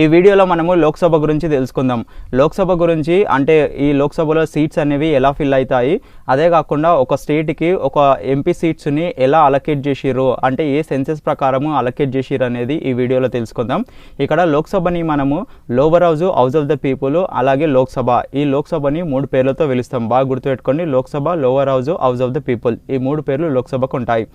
ఈ వీడియోలో మనము లోక్సభ గురించి తెలుసుకుందాం. లోక్సభ గురించి అంటే ఈ లోక్సభలో సీట్స్ అనేవి ఎలా ఫిల్ అవుతాయి? అదే కాకుండా ఒక స్టేట్కి ఒక ఎంపీ సీట్స్ని ఎలా అలకేట్ చేసిర్రు? అంటే ఏ సెన్సెస్ ప్రకారము అలకేట్ చేసిర్రు అనేది ఈ వీడియోలో తెలుసుకుందాం. ఇక్కడ లోక్సభని మనము lower house house of the people అలాగే లోక్సభ. ఈ లోక్సభని మూడు పేర్లతో పిలుస్తాం. బాగా గుర్తుపెట్టుకోండి. Lok Sabha lower house house of the people ఈ మూడు పేర్లు లోక్సభకు ఉంటాయి.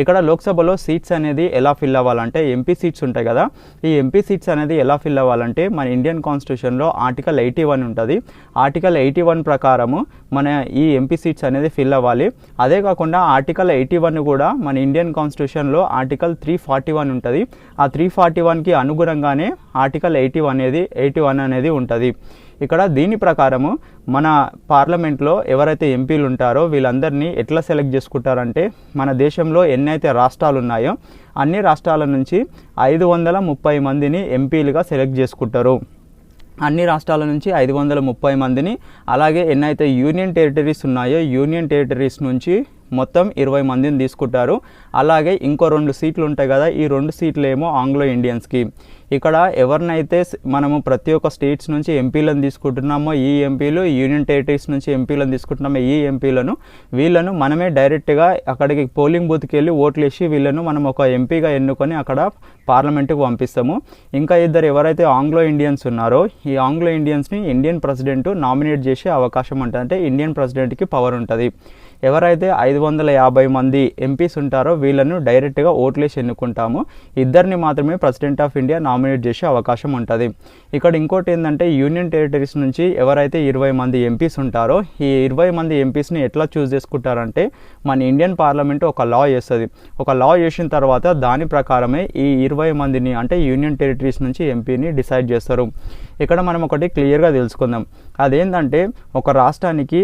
ఇక్కడ లోక్సభలో సీట్స్ అనేది ఎలా ఫిల్ అవ్వాలంటే ఎంపీ సీట్స్ ఉంటాయి కదా ఈ ఎంపీ సీట్స్ అనేది ఎలా ఫిల్ అవ్వాలంటే మన ఇండియన్ కాన్స్టిట్యూషన్లో ఆర్టికల్ ఎయిటీ వన్ ఉంటుంది. ఆర్టికల్ ఎయిటీ వన్ ప్రకారము మన ఈ ఎంపీ సీట్స్ అనేది ఫిల్ అవ్వాలి. అదే కాకుండా ఆర్టికల్ ఎయిటీ వన్ కూడా మన ఇండియన్ కాన్స్టిట్యూషన్లో ఆర్టికల్ త్రీ ఫార్టీ వన్ ఉంటుంది. ఆ త్రీ ఫార్టీ వన్కి అనుగుణంగానే ఆర్టికల్ ఎయిటీ వన్ అనేది ఎయిటీ వన్ అనేది ఉంటుంది. ఇక్కడ దీని ప్రకారము మన పార్లమెంట్లో ఎవరైతే ఎంపీలు ఉంటారో వీళ్ళందరినీ ఎట్లా సెలెక్ట్ చేసుకుంటారంటే మన దేశంలో ఎన్నైతే రాష్ట్రాలు ఉన్నాయో అన్ని రాష్ట్రాల నుంచి ఐదు వందల ముప్పై మందిని ఎంపీలుగా సెలెక్ట్ చేసుకుంటారు. అన్ని రాష్ట్రాల నుంచి ఐదు వందల ముప్పై మందిని అలాగే ఎన్నైతే యూనియన్ టెరిటరీస్ ఉన్నాయో యూనియన్ టెరిటరీస్ నుంచి మొత్తం ఇరవై మందిని తీసుకుంటారు. అలాగే ఇంకో రెండు సీట్లు ఉంటాయి కదా ఈ రెండు సీట్లు ఏమో ఆంగ్లో ఇండియన్స్కి. ఇక్కడ ఎవరినైతే మనము ప్రతి ఒక్క స్టేట్స్ నుంచి ఎంపీలను తీసుకుంటున్నామో ఈ ఎంపీలు యూనియన్ టెరిటరీస్ నుంచి ఎంపీలను తీసుకుంటున్నామో ఈ ఎంపీలను వీళ్ళను మనమే డైరెక్ట్గా అక్కడికి పోలింగ్ బూత్కి వెళ్ళి ఓట్లు వేసి వీళ్ళను మనం ఒక ఎంపీగా ఎన్నుకొని అక్కడ పార్లమెంట్కి పంపిస్తాము. ఇంకా ఇద్దరు ఎవరైతే ఆంగ్లో ఇండియన్స్ ఉన్నారో ఈ ఆంగ్లో ఇండియన్స్ని ఇండియన్ ప్రెసిడెంట్ నామినేట్ చేసే అవకాశం ఉంటుంది. అంటే ఇండియన్ ప్రెసిడెంట్కి పవర్ ఉంటుంది. ఎవరైతే ఐదు వందల యాభై మంది ఎంపీస్ ఉంటారో వీళ్ళను డైరెక్ట్గా ఓట్లేసి ఎన్నుకుంటాము. ఇద్దరిని మాత్రమే ప్రెసిడెంట్ ఆఫ్ ఇండియా నామినేట్ చేసే అవకాశం ఉంటుంది. ఇక్కడ ఇంకోటి ఏంటంటే యూనియన్ టెరిటరీస్ నుంచి ఎవరైతే ఇరవై మంది ఎంపీస్ ఉంటారో ఈ ఇరవై మంది ఎంపీస్ని ఎట్లా చూస్ చేసుకుంటారంటే మన ఇండియన్ పార్లమెంట్ ఒక లా చేస్తుంది. ఒక లా చేసిన తర్వాత దాని ప్రకారమే ఈ ఇరవై మందిని అంటే యూనియన్ టెరిటరీస్ నుంచి ఎంపీని డిసైడ్ చేస్తారు. ఇక్కడ మనం ఒకటి క్లియర్గా తెలుసుకుందాం. అదేంటంటే ఒక రాష్ట్రానికి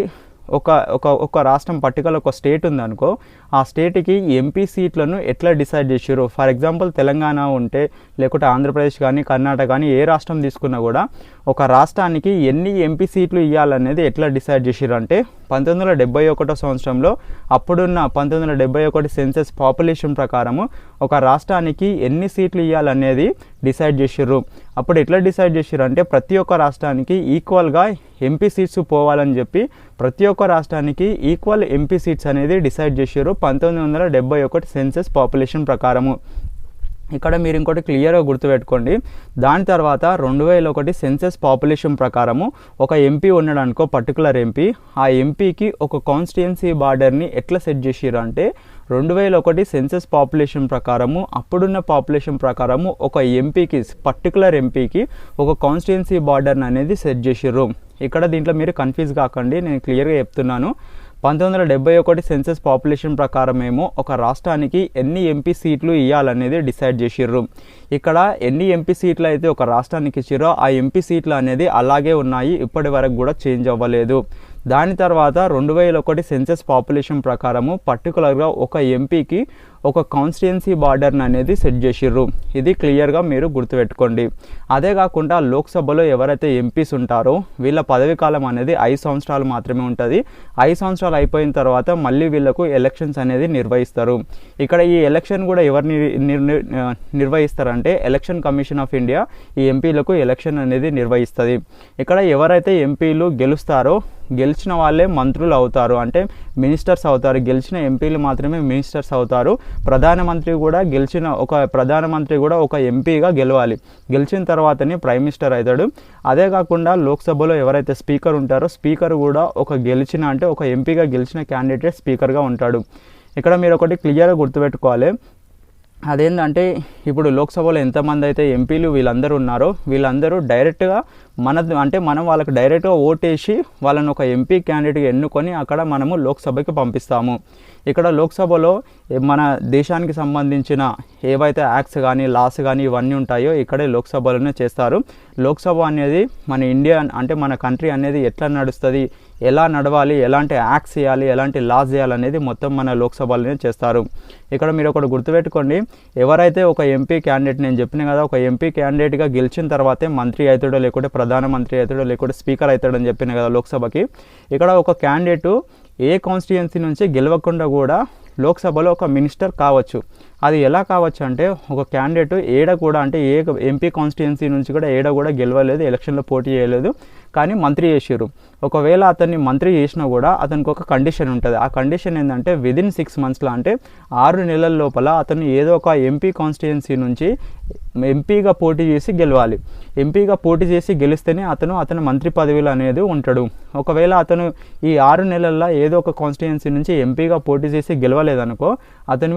ఒక ఒక ఒక రాష్ట్రం పర్టికులర్ ఒక స్టేట్ ఉందనుకో ఆ స్టేట్కి ఎంపీ సీట్లను ఎట్లా డిసైడ్ చేసారు ఫర్ ఎగ్జాంపుల్ తెలంగాణ ఉంటే లేకుంటే ఆంధ్రప్రదేశ్ కానీ కర్ణాటక కానీ ఏ రాష్ట్రం తీసుకున్నా కూడా ఒక రాష్ట్రానికి ఎన్ని ఎంపీ సీట్లు ఇవ్వాలనేది ఎట్లా డిసైడ్ చేసారు అంటే పంతొమ్మిది వందల డెబ్బై ఒకటో సంవత్సరంలో అప్పుడున్న పంతొమ్మిది వందల డెబ్బై ఒకటి సెన్సెస్ పాపులేషన్ ప్రకారము ఒక రాష్ట్రానికి ఎన్ని సీట్లు ఇవ్వాలనేది డిసైడ్ చేసిర్రు. అప్పుడు ఎట్లా డిసైడ్ చేసారు అంటే ప్రతి ఒక్క రాష్ట్రానికి ఈక్వల్గా ఎంపీ సీట్స్ పోవాలని చెప్పి ప్రతి ఒక్క రాష్ట్రానికి ఈక్వల్ ఎంపీ సీట్స్ అనేది డిసైడ్ చేశారు పంతొమ్మిది వందల డెబ్బై ఒకటి సెన్సెస్ పాపులేషన్ ప్రకారము. ఇక్కడ మీరు ఇంకోటి క్లియర్గా గుర్తుపెట్టుకోండి. దాని తర్వాత రెండు వేల ఒకటి సెన్సెస్ పాపులేషన్ ప్రకారము ఒక ఎంపీ ఉన్నాడు అనుకో పర్టికులర్ ఎంపీ ఆ ఎంపీకి ఒక కాన్స్టిట్యున్సీ బార్డర్ని ఎట్లా సెట్ చేసిర్రు అంటే రెండు వేల ఒకటి సెన్సెస్ పాపులేషన్ ప్రకారము అప్పుడున్న పాపులేషన్ ప్రకారము ఒక ఎంపీకి పర్టికులర్ ఎంపీకి ఒక కాన్స్టిట్యున్సీ బార్డర్ని అనేది సెట్ చేసిర్రు. ఇక్కడ దీంట్లో మీరు కన్ఫ్యూజ్ కాకండి నేను క్లియర్గా చెప్తున్నాను. పంతొమ్మిది వందల డెబ్బై ఒకటి సెన్సెస్ పాపులేషన్ ప్రకారం ఏమో ఒక రాష్ట్రానికి ఎన్ని ఎంపీ సీట్లు ఇవ్వాలనేది డిసైడ్ చేసిర్రు. ఇక్కడ ఎన్ని ఎంపీ సీట్లు అయితే ఒక రాష్ట్రానికి ఇచ్చిరో ఆ ఎంపీ సీట్లు అనేది అలాగే ఉన్నాయి ఇప్పటి వరకు కూడా చేంజ్ అవ్వలేదు. దాని తర్వాత రెండు వేల ఒకటి సెన్సెస్ పాపులేషన్ ప్రకారము పర్టికులర్గా ఒక ఎంపీకి ఒక కాన్స్టిట్యున్సీ బార్డర్ని అనేది సెట్ చేసిర్రు. ఇది క్లియర్గా మీరు గుర్తుపెట్టుకోండి. అదే కాకుండా లోక్సభలో ఎవరైతే ఎంపీస్ ఉంటారో వీళ్ళ పదవి కాలం అనేది ఐదు సంవత్సరాలు మాత్రమే ఉంటుంది. ఐదు సంవత్సరాలు అయిపోయిన తర్వాత మళ్ళీ వీళ్ళకు ఎలక్షన్స్ అనేది నిర్వహిస్తారు. ఇక్కడ ఈ ఎలక్షన్ కూడా ఎవరు నిర్వహిస్తారంటే ఎలక్షన్ కమిషన్ ఆఫ్ ఇండియా ఈ ఎంపీలకు ఎలక్షన్ అనేది నిర్వహిస్తుంది. ఇక్కడ ఎవరైతే ఎంపీలు గెలుస్తారో గెలిచిన వాళ్ళే మంత్రులు అవుతారు. అంటే మినిస్టర్స్ అవుతారు. గెలిచిన ఎంపీలు మాత్రమే మినిస్టర్స్ అవుతారు. ప్రధానమంత్రి కూడా గెలిచిన ఒక ప్రధానమంత్రి కూడా ఒక ఎంపీగా గెలవాలి. గెలిచిన తర్వాతనే ప్రైమ్ మినిస్టర్ అవుతాడు. అదే కాకుండా లోక్సభలో ఎవరైతే స్పీకర్ ఉంటారో స్పీకర్ కూడా ఒక గెలిచిన అంటే ఒక ఎంపీగా గెలిచిన క్యాండిడేట్ స్పీకర్గా ఉంటాడు. ఇక్కడ మీరు ఒకటి క్లియర్గా గుర్తుపెట్టుకోవాలి. అదేంటంటే ఇప్పుడు లోక్సభలో ఎంతమంది అయితే ఎంపీలు వీళ్ళందరూ ఉన్నారో వీళ్ళందరూ డైరెక్ట్గా మన అంటే మనం వాళ్ళకి డైరెక్ట్గా ఓటేసి వాళ్ళని ఒక ఎంపీ క్యాండిడేట్గా ఎన్నుకొని అక్కడ మనము లోక్సభకి పంపిస్తాము. ఇక్కడ లోక్సభలో మన దేశానికి సంబంధించిన ఏవైతే యాక్ట్స్ కానీ లాస్ కానీ ఇవన్నీ ఉంటాయో ఇక్కడే లోక్సభలోనే చేస్తారు. లోక్సభ అనేది మన ఇండియా అంటే మన కంట్రీ అనేది ఎట్లా నడుస్తుంది ఎలా నడవాలి ఎలాంటి యాక్ట్స్ చేయాలి ఎలాంటి లాస్ చేయాలనేది మొత్తం మన లోక్సభలోనే చేస్తారు. ఇక్కడ మీరు ఒకటి గుర్తుపెట్టుకోండి ఎవరైతే ఒక ఎంపీ క్యాండిడేట్ నేను చెప్పిన కదా ఒక ఎంపీ క్యాండిడేట్గా గెలిచిన తర్వాతే మంత్రి అవుతాడో లేకుంటే ప్రధానమంత్రి అవుతాడో లేకుంటే స్పీకర్ అవుతాడని చెప్పిన కదా లోక్సభకి ఇక్కడ ఒక క్యాండిడేట్ ఏ కాన్స్టిట్యుయెన్సీ నుంచి గెలవకుండా కూడా లోక్సభలో ఒక మినిస్టర్ కావచ్చు. అది ఎలా కావచ్చు అంటే ఒక క్యాండిడేట్ ఏడ కూడా అంటే ఏ ఎంపీ కాన్స్టిట్యుయెన్సీ నుంచి కూడా ఏడ కూడా గెలవలేదు ఎలక్షన్లో పోటీ చేయలేదు కానీ మంత్రి చేసారు ఒకవేళ అతన్ని మంత్రి చేసినా కూడా అతనికి ఒక కండిషన్ ఉంటుంది. ఆ కండిషన్ ఏంటంటే విదిన్ సిక్స్ మంత్స్లో అంటే ఆరు నెలల లోపల అతను ఏదో ఒక ఎంపీ కాన్స్టిట్యుయెన్సీ నుంచి ఎంపీగా పోటీ చేసి గెలవాలి. ఎంపీగా పోటీ చేసి గెలిస్తేనే అతను అతను మంత్రి పదవిలో అనేది ఉంటాడు. ఒకవేళ అతను ఈ ఆరు నెలల్లో ఏదో ఒక కాన్స్టిట్యున్సీ నుంచి ఎంపీగా పోటీ చేసి గెలవలేదనుకో అతను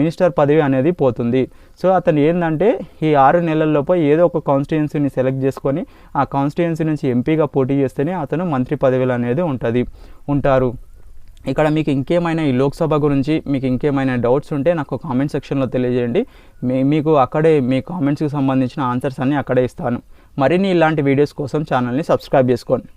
మినిస్టర్ పదవి అనేది పోతుంది. సో అతను ఏంటంటే ఈ ఆరు నెలల్లోపు ఏదో ఒక కాన్స్టిట్యున్సీని సెలెక్ట్ చేసుకొని ఆ కాన్స్టిట్యున్సీ నుంచి ఎంపీగా పోటీ చేస్తేనే అతను మంత్రి పదవిలో అనేది ఉంటుంది ఉంటారు. ఇక్కడ మీకు ఇంకేమైనా ఈ లోక్సభ గురించి మీకు ఇంకేమైనా డౌట్స్ ఉంటే నాకు కామెంట్ సెక్షన్లో తెలియజేయండి. మీ మీకు అక్కడే మీ కామెంట్స్కి సంబంధించిన ఆన్సర్స్ అన్నీ అక్కడే ఇస్తాను. మరిన్ని ఇలాంటి వీడియోస్ కోసం ఛానల్ని సబ్స్క్రైబ్ చేసుకోండి.